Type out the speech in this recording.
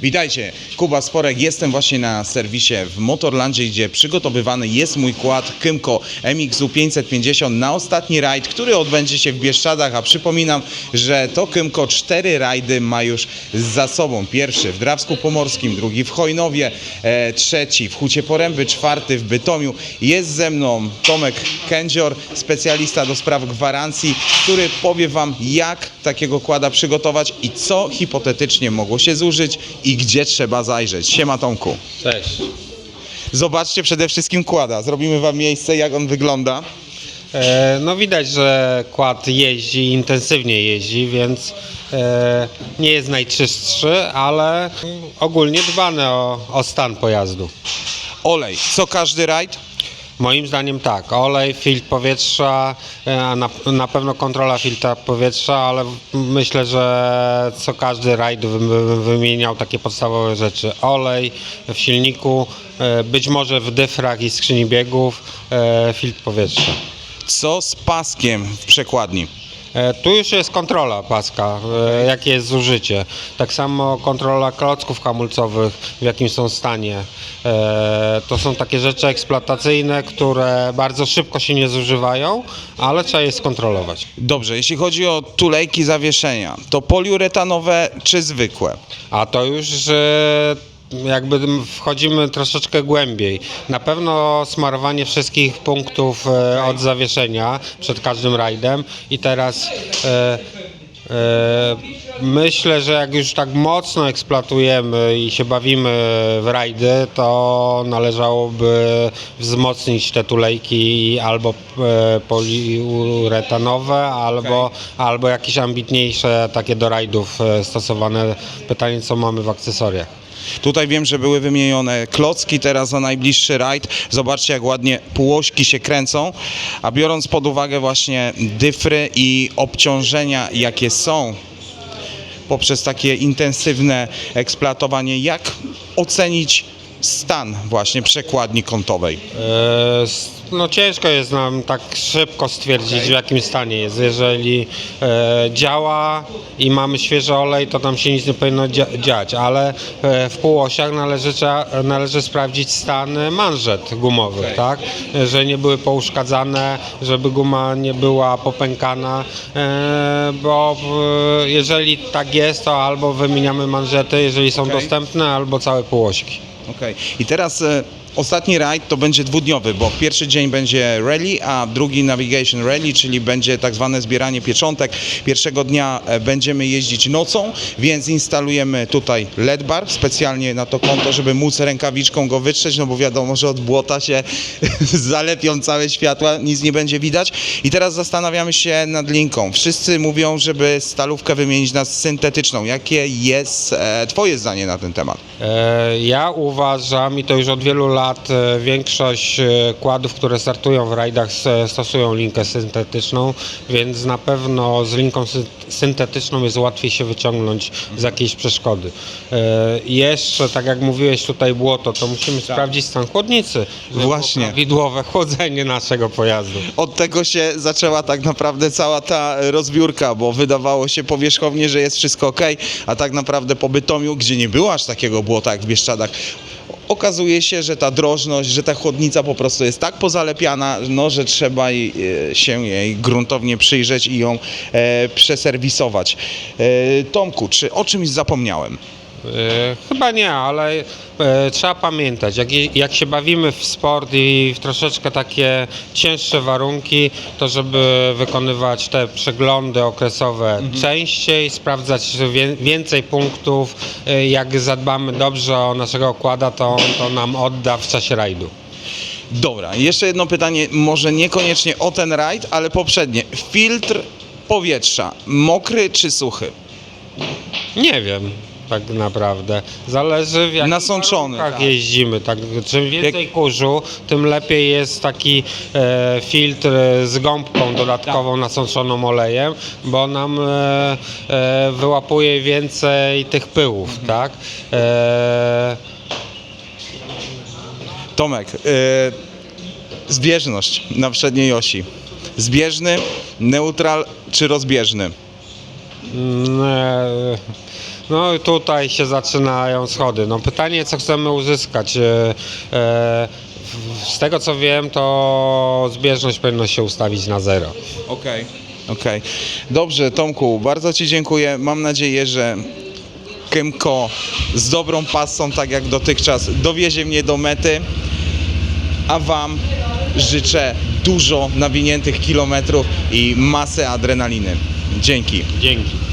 Witajcie, Kuba Sporek. Jestem właśnie na serwisie w Motorlandzie, gdzie przygotowywany jest mój kład Kymco MXU 550 na ostatni rajd, który odbędzie się w Bieszczadach, a przypominam, że to Kymco cztery rajdy ma już za sobą. Pierwszy w Drawsku Pomorskim, drugi w Chojnowie, e, trzeci w Hucie Poręby, czwarty w Bytomiu. Jest ze mną Tomek Kędzior, specjalista do spraw gwarancji, który powie Wam, jak takiego kłada przygotować i co hipotetycznie mogło się zużyć i gdzie trzeba zajrzeć. Siema Tomku. Cześć. Zobaczcie przede wszystkim kłada. Zrobimy Wam miejsce, jak on wygląda. E, no widać, że kład jeździ, intensywnie jeździ, więc e, nie jest najczystszy, ale ogólnie dbany o, o stan pojazdu. Olej. Co każdy rajd? Moim zdaniem tak, olej, filtr powietrza, e, na, na pewno kontrola filtra powietrza, ale myślę, że co każdy rajd wy- wy- wymieniał takie podstawowe rzeczy. Olej w silniku, e, być może w dyfrach i skrzyni biegów, e, filtr powietrza. Co z paskiem w przekładni? E, Tu już jest kontrola paska, e, jakie jest zużycie. Tak samo kontrola klocków hamulcowych, w jakim są stanie. E, To są takie rzeczy eksploatacyjne, które bardzo szybko się nie zużywają, ale trzeba je skontrolować. Dobrze, jeśli chodzi o tulejki zawieszenia, to poliuretanowe czy zwykłe? A to już jakby wchodzimy troszeczkę głębiej. Na pewno smarowanie wszystkich punktów e, od zawieszenia przed każdym rajdem i teraz e, e, myślę, że jak już tak mocno eksploatujemy i się bawimy w rajdy, to należałoby wzmocnić te tulejki albo e, poliuretanowe, albo, albo jakieś ambitniejsze takie do rajdów e, stosowane. Pytanie, co mamy w akcesoriach. Tutaj wiem, że były wymienione klocki teraz za najbliższy rajd. Zobaczcie, jak ładnie półośki się kręcą. A biorąc pod uwagę właśnie dyfry i obciążenia, jakie są poprzez takie intensywne eksploatowanie, jak ocenić stan właśnie przekładni kątowej? E, s- No ciężko jest nam tak szybko stwierdzić w jakim stanie jest. Jeżeli e, działa i mamy świeży olej, to tam się nic nie powinno dzia- dziać, ale e, w półosiach należy, należy sprawdzić stan manżet gumowych, tak? Że nie były pouszkadzane, żeby guma nie była popękana, e, bo jeżeli tak jest, to albo wymieniamy manżety, jeżeli są dostępne, albo całe półośki. Okej. I teraz e, ostatni rajd to będzie dwudniowy, bo pierwszy dzień będzie rally, a drugi navigation rally, czyli będzie tak zwane zbieranie pieczątek. Pierwszego dnia e, będziemy jeździć nocą, więc instalujemy tutaj LED bar specjalnie na to konto, żeby móc rękawiczką go wytrzeć, no bo wiadomo, że od błota się zalepią całe światła, nic nie będzie widać. I teraz zastanawiamy się nad linką. Wszyscy mówią, żeby stalówkę wymienić na syntetyczną. Jakie jest e, Twoje zdanie na ten temat? E, Ja uważam, i to już od wielu lat, e, większość e, kładów, które startują w rajdach, stosują linkę syntetyczną, więc na pewno z linką sy- syntetyczną jest łatwiej się wyciągnąć z jakiejś przeszkody. E, Jeszcze, tak jak mówiłeś, tutaj błoto, to musimy sprawdzić stan chłodnicy. Właśnie. Prawidłowe chłodzenie naszego pojazdu. Od tego się zaczęła tak naprawdę cała ta rozbiórka, bo wydawało się powierzchownie, że jest wszystko ok, a tak naprawdę po Bytomiu, gdzie nie było aż takiego błota jak w Bieszczadach, okazuje się, że ta drożność, że ta chłodnica po prostu jest tak pozalepiana, no, że trzeba jej, e, się jej gruntownie przyjrzeć i ją e, przeserwisować. E, Tomku, czy o czymś zapomniałem? E, Chyba nie, ale e, trzeba pamiętać, jak, jak się bawimy w sport i w troszeczkę takie cięższe warunki, to żeby wykonywać te przeglądy okresowe częściej, sprawdzać więcej punktów, e, jak zadbamy dobrze o naszego okłada, to to nam odda w czasie rajdu. Dobra, jeszcze jedno pytanie, może niekoniecznie o ten rajd, ale poprzednie. Filtr powietrza, mokry czy suchy? Nie wiem. Tak naprawdę. Zależy w jakich Nasączony, warunkach tak. jeździmy. Tak, czym więcej kurzu, tym lepiej jest taki e, filtr z gąbką dodatkową Tak. nasączoną olejem, bo nam e, e, wyłapuje więcej tych pyłów, Mhm. tak? E, Tomek, yy, zbieżność na przedniej osi. Zbieżny, neutral czy rozbieżny? mm, e, No i tutaj się zaczynają schody. No pytanie, co chcemy uzyskać. E, e, z tego co wiem, to zbieżność powinno się ustawić na zero. Okej. Okej. Dobrze, Tomku, bardzo Ci dziękuję. Mam nadzieję, że Kymko z dobrą pasą, tak jak dotychczas, dowiezie mnie do mety. A Wam życzę dużo nawiniętych kilometrów i masę adrenaliny. Dzięki. Dzięki.